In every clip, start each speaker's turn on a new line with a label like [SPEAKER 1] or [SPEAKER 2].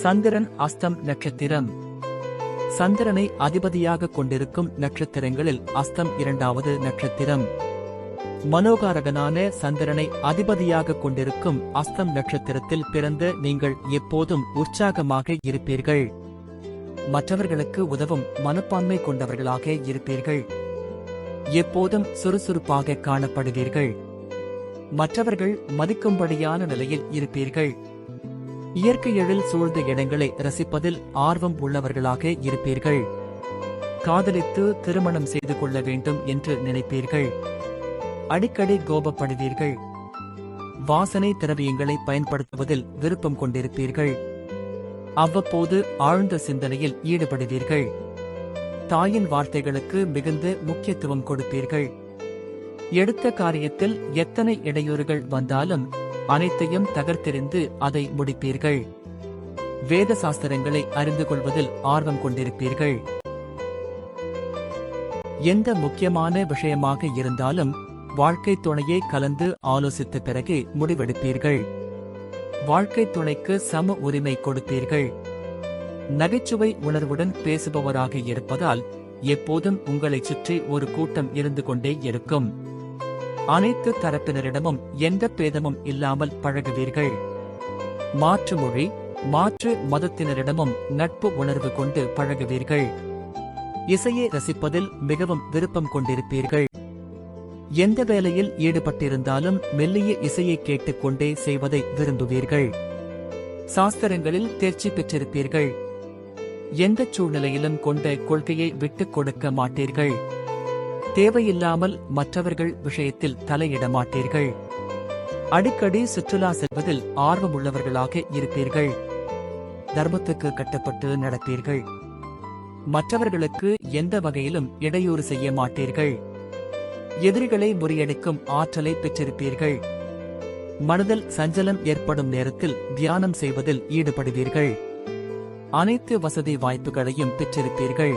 [SPEAKER 1] சந்திரன் அஸ்தம் நட்சத்திரம். சந்திரனை அதிபதியாக கொண்டிருக்கும் நட்சத்திரங்களில் அஸ்தம் இரண்டாவது நட்சத்திரம். மனோகாரகனான சந்திரனை அதிபதியாக கொண்டிருக்கும் அஸ்தம் நட்சத்திரத்தில் பிறந்து நீங்கள் எப்போதும் உற்சாகமாக இருப்பீர்கள். மற்றவர்களுக்கு உதவும் மனப்பான்மை கொண்டவர்களாக இருப்பீர்கள். எப்போதும் சுறுசுறுப்பாக காணப்படுவீர்கள். மற்றவர்கள் மதிக்கும்படியான நிலையில் இருப்பீர்கள். இயற்கை எழில் சூழ்ந்த இடங்களை ரசிப்பதில் ஆர்வம் உள்ளவர்களாக இருப்பீர்கள். காதலித்து திருமணம் செய்து கொள்ள வேண்டும் என்று நினைப்பீர்கள். அடிக்கடி கோபப்படுவீர்கள். வாசனை திரவியங்களை பயன்படுத்துவதில் விருப்பம் கொண்டிருப்பீர்கள். அவ்வப்போது ஆழ்ந்த சிந்தனையில் ஈடுபடுவீர்கள். தாயின் வார்த்தைகளுக்கு மிகுந்த முக்கியத்துவம் கொடுப்பீர்கள். எடுத்த காரியத்தில் எத்தனை இடையூறுகள் வந்தாலும் அனைத்தையும் தகர்த்தெறிந்து அதை முடிப்பீர்கள். வேத சாஸ்திரங்களை அறிந்து கொள்வதில் ஆர்வம் கொண்டிருப்பீர்கள். எந்த முக்கியமான விஷயமாக இருந்தாலும் வாழ்க்கை துணையை கலந்து ஆலோசித்த பிறகு முடிவெடுப்பீர்கள். வாழ்க்கை துணைக்கு சம உரிமை கொடுப்பீர்கள். நகைச்சுவை உணர்வுடன் பேசுபவராக இருப்பதால் எப்போதும் உங்களைச் சுற்றி ஒரு கூட்டம் இருந்து கொண்டே இருக்கும். அனைத்து தரப்பினரிடமும் எந்த பேதமும் இல்லாமல் பழகுவீர்கள். மாற்று மொழி மாற்று மதத்தினரிடமும் நட்பு உணர்வு கொண்டு பழகுவீர்கள். இசையை ரசிப்பதில் மிகவும் விருப்பம் கொண்டிருப்பீர்கள். எந்த வேலையில் ஈடுபட்டிருந்தாலும் மெல்லிய இசையை கேட்டுக்கொண்டே செய்வதை விரும்புவீர்கள். சாஸ்திரங்களில் தேர்ச்சி பெற்றிருப்பீர்கள். எந்த சூழ்நிலையிலும் கொண்ட கொள்கையை விட்டுக் கொடுக்க மாட்டீர்கள். தேவையில்லாமல் மற்றவர்கள் விஷயத்தில் தலையிட மாட்டீர்கள் அடிக்கடி சுற்றுலா செல்வதில் ஆர்வமுள்ளவர்களாக இருப்பீர்கள். தர்மத்துக்கு கட்டப்பட்டு நடப்பீர்கள். மற்றவர்களுக்கு எந்த வகையிலும் இடையூறு செய்ய மாட்டீர்கள். எதிரிகளை முறியடிக்கும் ஆற்றலை பெற்றிருப்பீர்கள். மனதில் சஞ்சலம் ஏற்படும் நேரத்தில் தியானம் செய்வதில் ஈடுபடுவீர்கள். அனைத்து வசதி வாய்ப்புகளையும் பெற்றிருப்பீர்கள்.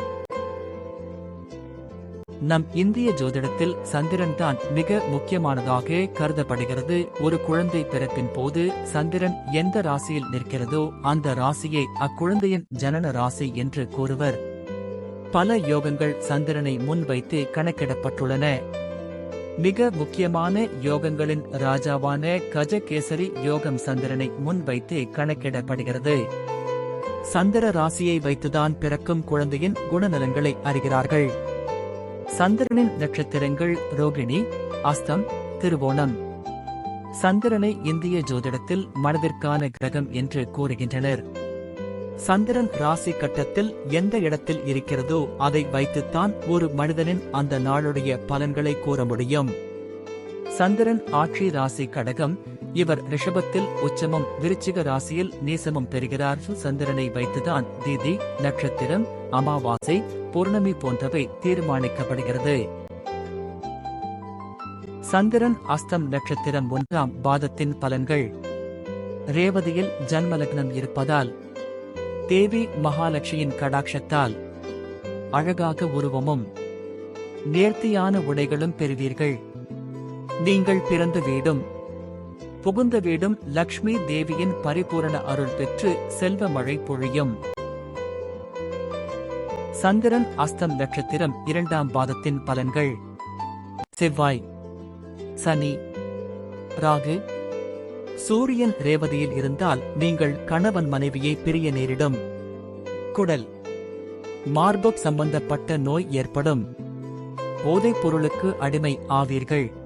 [SPEAKER 1] நம் இந்திய ஜோதிடத்தில் சந்திரன் தான் மிக முக்கியமானதாக கருதப்படுகிறது. ஒரு குழந்தை பிறப்பின் போது சந்திரன் எந்த ராசியில் நிற்கிறதோ அந்த ராசியை அக்குழந்தையின் ஜனன ராசி என்று கூறுவர். பல யோகங்கள் சந்திரனை முன்வைத்து கணக்கிடப்பட்டுள்ளன. மிக முக்கியமான யோகங்களின் ராஜாவான கஜகேசரி யோகம் சந்திரனை முன்வைத்து கணக்கிடப்படுகிறது. சந்திர ராசியை வைத்துதான் பிறக்கும் குழந்தையின் குணநலன்களை அறிகிறார்கள். சந்திரனின் நட்சத்திரங்கள் ரோகிணி அஸ்தம் திருவோணம். சந்திரனை இந்திய ஜோதிடத்தில் மனதிற்கான கிரகம் என்று கூறுகின்றனர். சந்திரன் ராசி கட்டத்தில் எந்த இடத்தில் இருக்கிறதோ அதை வைத்துத்தான் ஒரு மனிதனின் அந்த நாளுடைய பலன்களை கூற முடியும். சந்திரன் ஆட்சி ராசி கடகம் இவர் ரிஷபத்தில் உச்சமும் விருச்சிக ராசியில் நீசமும் பெறுகிறார். சந்திரனை வைத்துதான் தீதி நட்சத்திரம் அமாவாசை பூர்ணமி போன்றவை தீர்மானிக்கப்படுகிறது. சந்திரன் அஸ்தம் நட்சத்திரம் ஒன்றாம் பாதத்தின் பலன்கள். ரேவதியில் ஜன்மலக்னம் இருப்பதால் தேவி மகாலட்சுமியின் கடாட்சத்தால் அழகாக உருவமும் நேர்த்தியான உடைகளும் பெறுவீர்கள். நீங்கள் பிறந்த வீடும் புகுந்த வீடும் லக்ஷ்மி தேவியின் பரிபூரண அருள் பெற்று செல்வ மழை பொழியும். சந்திரன் அஸ்தம் நட்சத்திரம் இரண்டாம் பாதத்தின் பலன்கள். செவ்வாய் சனி ராகு. சூரியன் ரேவதியில் இருந்தால் நீங்கள் கணவன் மனைவியை பிரிய நேரிடும். குடல் மார்பக் சம்பந்தப்பட்ட நோய் ஏற்படும். போதைப் பொருளுக்கு அடிமை ஆவீர்கள்.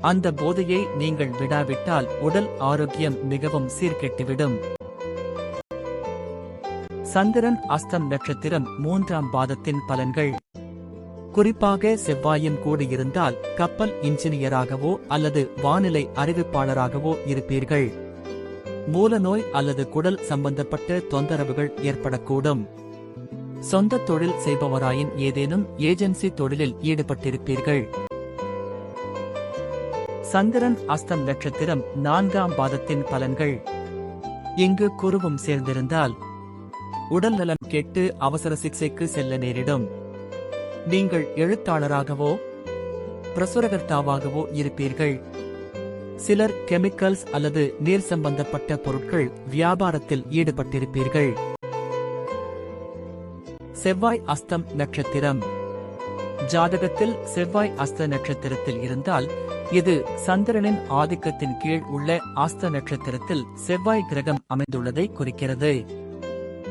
[SPEAKER 1] அந்த போதையை நீங்கள் விடாவிட்டால் உடல் ஆரோக்கியம் மிகவும் சீர்கெட்டுவிடும். சந்திரன் அஸ்தம் நட்சத்திரம் மூன்றாம் பாதத்தின் பலன்கள். குறிப்பாக செவ்வாயும் கூடியிருந்தால் கப்பல் இன்ஜினியராகவோ அல்லது வானிலை அறிவிப்பாளராகவோ இருப்பீர்கள். மூலநோய் அல்லது குடல் சம்பந்தப்பட்ட தொந்தரவுகள் ஏற்படக்கூடும். சொந்த தொழில் செய்பவராயின் ஏதேனும் ஏஜென்சி தொழிலில் ஈடுபட்டிருப்பீர்கள். சந்திரன் அஸ்தம் நட்சத்திரம் நான்காம் பாதத்தின் பலன்கள். இங்கு குருவும் சேர்ந்திருந்தால் உடல் நலம் கெட்டு அவசர சிகிச்சைக்கு செல்ல நேரிடும். நீங்கள் எழுத்தாளராகவோ பிரசுரகர்த்தாவாகவோ இருப்பீர்கள். சிலர் கெமிக்கல்ஸ் அல்லது நீர் சம்பந்தப்பட்ட பொருட்கள் வியாபாரத்தில் ஈடுபட்டிருப்பீர்கள். செவ்வாய் அஸ்தம் நட்சத்திரம். ஜாதகத்தில் செவ்வாய் அஸ்த நட்சத்திரத்தில் இருந்தால் இது சந்திரனின் ஆதிக்கத்தின் கீழ் உள்ள ஆஸ்த நட்சத்திரத்தில் செவ்வாய் கிரகம் அமைந்துள்ளதை குறிக்கிறது.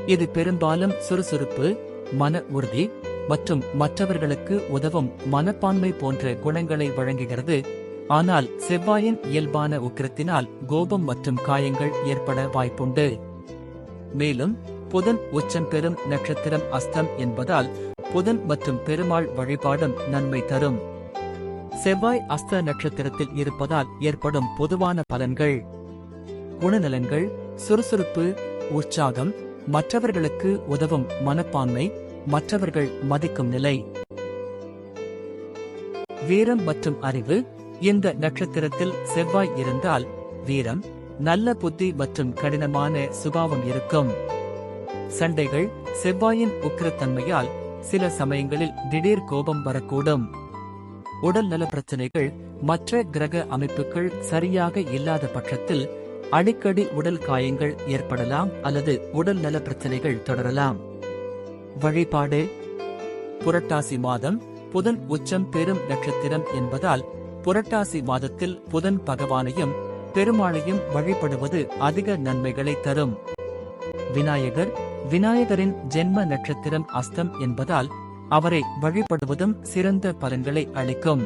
[SPEAKER 1] இது பெரும்பாலும் சுறுசுறுப்பு மன உறுதி மற்றும் மற்றவர்களுக்கு உதவும் மனப்பான்மை போன்ற குணங்களை வழங்குகிறது. ஆனால் செவ்வாயின் இயல்பான உக்கிரத்தினால் கோபம் மற்றும் காயங்கள் ஏற்பட வாய்ப்புண்டு. மேலும் புதன் உச்சம் பெறும் நட்சத்திரம் அஸ்தம் என்பதால் புதன் மற்றும் பெருமாள் வழிபாடும் நன்மை தரும். செவ்வாய் அஸ்த நட்சத்திரத்தில் இருப்பதால் ஏற்படும் பொதுவான பலன்கள். குணநலன்கள் சுறுசுறுப்பு உற்சாகம் மற்றவர்களுக்கு உதவும் மனப்பான்மை மற்றவர்கள் மதிக்கும் நிலை. வீரம் மற்றும் அறிவு இந்த நட்சத்திரத்தில் செவ்வாய் இருந்தால் வீரம் நல்ல புத்தி மற்றும் கடினமான சுபாவம் இருக்கும். சண்டைகள் செவ்வாயின் உக்கிரத்தன்மையால் சில சமயங்களில் திடீர் கோபம் வரக்கூடும். உடல் நல பிரச்சனைகள் மற்ற கிரக அமைப்புகள் சரியாக இல்லாத பட்சத்தில் அடிக்கடி உடல் காயங்கள் ஏற்படலாம் அல்லது உடல் நல பிரச்சனைகள் தொடரலாம். வழிபாடு. புரட்டாசி மாதம் புதன் உச்சம் பெரும் நட்சத்திரம் என்பதால் புரட்டாசி மாதத்தில் புதன் பகவானையும் பெருமாளையும் வழிபடுவது அதிக நன்மைகளை தரும். விநாயகர். விநாயகரின் ஜென்ம நட்சத்திரம் அஸ்தம் என்பதால் அவரை வழிபடுவதும் சிறந்த பலன்களை அளிக்கும்.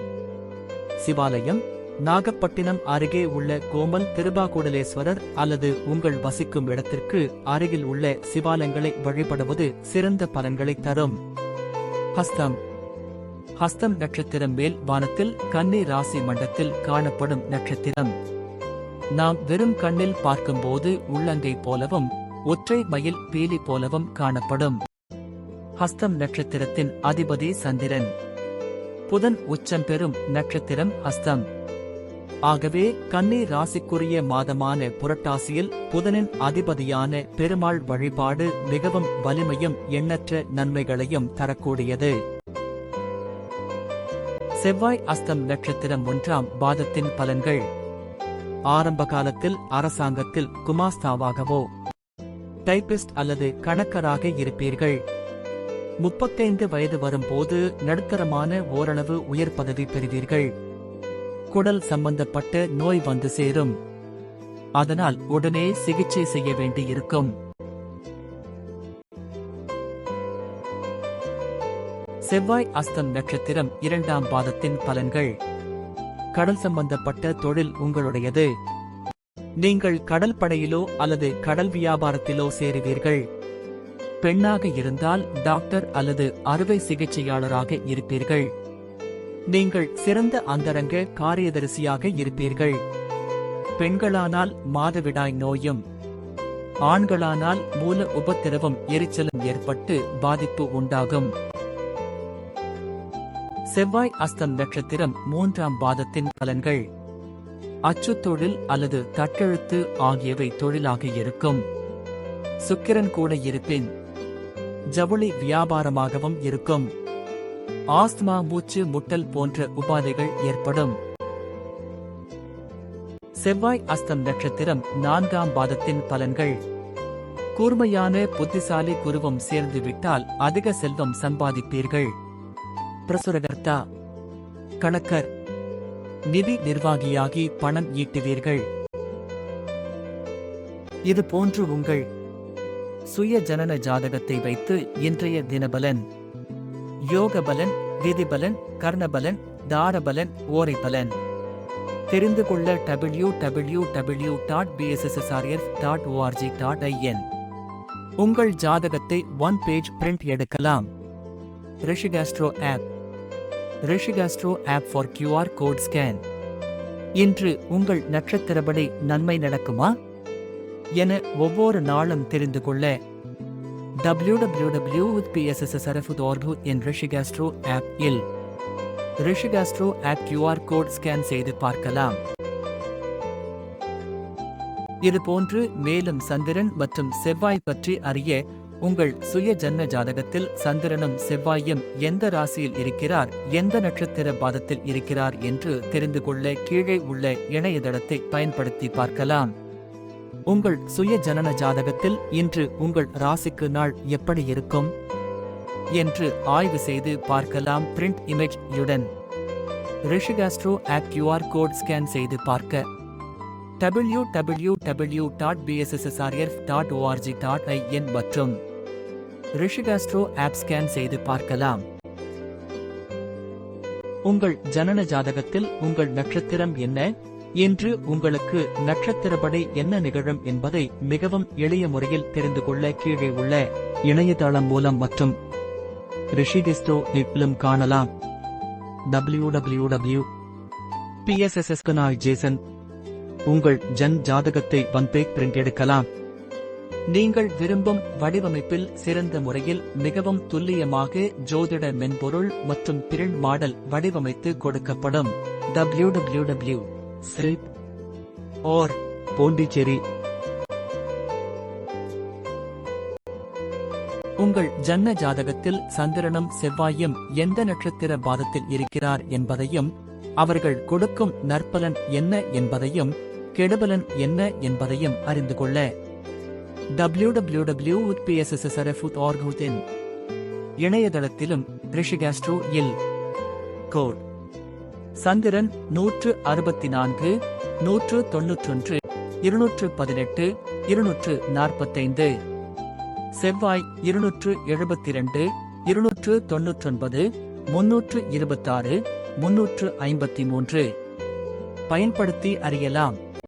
[SPEAKER 1] சிவாலயம் நாகப்பட்டினம் அருகே உள்ள கோமல் திருபாகூடலேஸ்வரர் அல்லது உங்கள் வசிக்கும் இடத்திற்கு அருகில் உள்ள சிவாலயங்களை வழிபடுவது சிறந்த பலன்களை தரும். ஹஸ்தம் ஹஸ்தம் நட்சத்திரம் மேல் வானத்தில் கன்னி ராசி மண்டத்தில் காணப்படும் நட்சத்திரம். நாம் வெறும் கண்ணில் பார்க்கும்போது உள்ளங்கை போலவும் ஒற்றை மயில் பீலி போலவும் காணப்படும். ஹஸ்தம் நட்சத்திரத்தின் அதிபதி சந்திரன். புதன் உச்சம் பெறும் நட்சத்திரம் ஹஸ்தம். ஆகவே கன்னி ராசிக்குரிய மாதமான புரட்டாசியில் புதனின் அதிபதியான பெருமாள் வழிபாடு மிகவும் வலிமையும் எண்ணற்ற நன்மைகளையும் தரக்கூடியது. செவ்வாய் அஸ்தம் நட்சத்திரம் ஒன்றாம் பாதத்தின் பலன்கள். ஆரம்ப காலத்தில் அரசாங்கத்தில் குமாஸ்தாவாகவோ டைபிஸ்ட் அல்லது கணக்கராக இருப்பீர்கள். முப்பத்தைந்து வயது வரும்போது நடுத்தரமான ஓரளவு உயர் பதவி பெறுவீர்கள். குடல் சம்பந்தப்பட்ட நோய் வந்து சேரும். அதனால் உடனே சிகிச்சை செய்ய வேண்டியிருக்கும். செவ்வாய் அஸ்தம் நட்சத்திரம் இரண்டாம் பாதத்தின் பலன்கள். கடல் சம்பந்தப்பட்ட தொழில் உங்களுடையது. நீங்கள் கடல் படையிலோ அல்லது கடல் வியாபாரத்திலோ சேருவீர்கள். பெண்ணாக இருந்தால் டாக்டர் அல்லது அறுவை சிகிச்சையாளராக இருப்பீர்கள். நீங்கள் சிறந்த அந்தரங்க காரியதரிசியாக இருப்பீர்கள். பெண்களானால் மாதவிடாய் நோயும் ஆண்களானால் மூல உபத்திரவம் எரிச்சலும் ஏற்பட்டு பாதிப்பு உண்டாகும். செவ்வாய் அஸ்தம் நட்சத்திரம் மூன்றாம் பாதத்தின் பலன்கள் அச்சு தொழில் அல்லது தட்டெழுத்து ஆகியவை தொழிலாக இருக்கும். சுக்கிரன் கூட இருப்பின் ஜவுளி வியாபாரமாகவும் இருக்கும். ஆஸ்துமா மூச்சு முட்டல் போன்ற உபாதைகள் ஏற்படும். செவ்வாய் அஸ்தம் நட்சத்திரம் நான்காம் பாதத்தின் பலன்கள். கூர்மையான புத்திசாலி குருவம் சேர்ந்து விட்டால் அதிக செல்வம் சம்பாதிப்பீர்கள். பிரசுரகர்த்தா கணக்கர் நிதி நிர்வாகியாகி பணம் ஈட்டுவீர்கள். இது போன்று உங்கள் சுய ஜனன ஜாதகத்தை வைத்து இன்றைய தினபலன். யோகபலன் விதிபலன் கர்ணபலன் தாரபலன் ஓரைபலன். தெரிந்து கொள்ள W W W dot PSSSRF dot ORG dot IN உங்கள் ஜாதகத்தை ஒன் பேஜ் பிரிண்ட் எடுக்கலாம். Rishiastro app. Rishiastro app for QR code scan. இன்று உங்கள் நட்சத்திரப்படி நன்மை நடக்குமா? என ஒவ்வொரு நாளும் தெரிந்து கொள்ள டபிள்யூ டபிள்யூ டபிள்யூ வித் ஆர்பு என் ரிஷிகாஸ்ட்ரோ ஆப் இல் Rishiastro app QR code scan செய்து பார்க்கலாம். இது போன்று மேலும் சந்திரன் மற்றும் செவ்வாய் பற்றி அறிய உங்கள் சுய ஜன்ம ஜாதகத்தில் சந்திரனும் செவ்வாயும் எந்த ராசியில் இருக்கிறார் எந்த நட்சத்திர பாதத்தில் இருக்கிறார் என்று தெரிந்து கொள்ள கீழே உள்ள இணையதளத்தை பயன்படுத்தி பார்க்கலாம். உங்கள் சுய ஜனன ஜாதகத்தில் இன்று உங்கள் ராசிக்கு நாள் எப்படி இருக்கும்? என்று ஆய்வு செய்து பார்க்கலாம் பிரிண்ட் இமேஜ் யுடன். Rishiastro app QR code scan செய்து பார்க்க. W W W dot PSSSRF dot ORG dot IN மற்றும் ரிஷிகாஸ்ட்ரோ ஆப் ஸ்கேன் செய்து பார்க்கலாம். உங்கள் ஜனன ஜாதகத்தில் உங்கள் நட்சத்திரம் என்ன? இன்று உங்களுக்கு நட்சத்திரப்படை என்ன நிகழும் என்பதை மிகவும் எளிய முறையில் தெரிந்து கொள்ள கீழே உள்ள இணையதளம் மூலம் மற்றும் ரிஷிகிஸ்டோ நிப்பிலும் காணலாம். www. பிஎஸ்எஸ்எஸ் ஜேசன் உங்கள் ஜன் ஜாதகத்தை ஒன்பேக் பிரிண்ட் எடுக்கலாம். நீங்கள் விரும்பும் வடிவமைப்பில் சிறந்த முறையில் மிகவும் துல்லியமாக ஜோதிட மென்பொருள் மற்றும் பிரிண்ட் மாடல் வடிவமைத்து கொடுக்கப்படும். www. ஸ்ரிப் ஓர் போண்டிச்சேரி. உங்கள் ஜன்ன ஜாதகத்தில் சந்திரனும் செவ்வாயும் எந்த நட்சத்திர பாதத்தில் இருக்கிறார் என்பதையும் அவர்கள் கொடுக்கும் நற்பலன் என்ன என்பதையும் கெடுபலன் என்ன என்பதையும் அறிந்து கொள்ள. www.pssrf.org இன் இணையதளத்திலும் ரிஷிகாஸ்ட்ரோ இல். கோட் சந்திரன் நூற்று அறுபத்தி நான்கு நூற்று தொன்னூற்றொன்று இருநூற்று பதினெட்டு இருநூற்று நாற்பத்தைந்து. செவ்வாய் இருநூற்று எழுபத்தி ரெண்டு இருநூற்று தொன்னூற்றொன்பது முன்னூற்று இருபத்தாறு முன்னூற்று ஐம்பத்தி மூன்று பயன்படுத்தி அறியலாம்.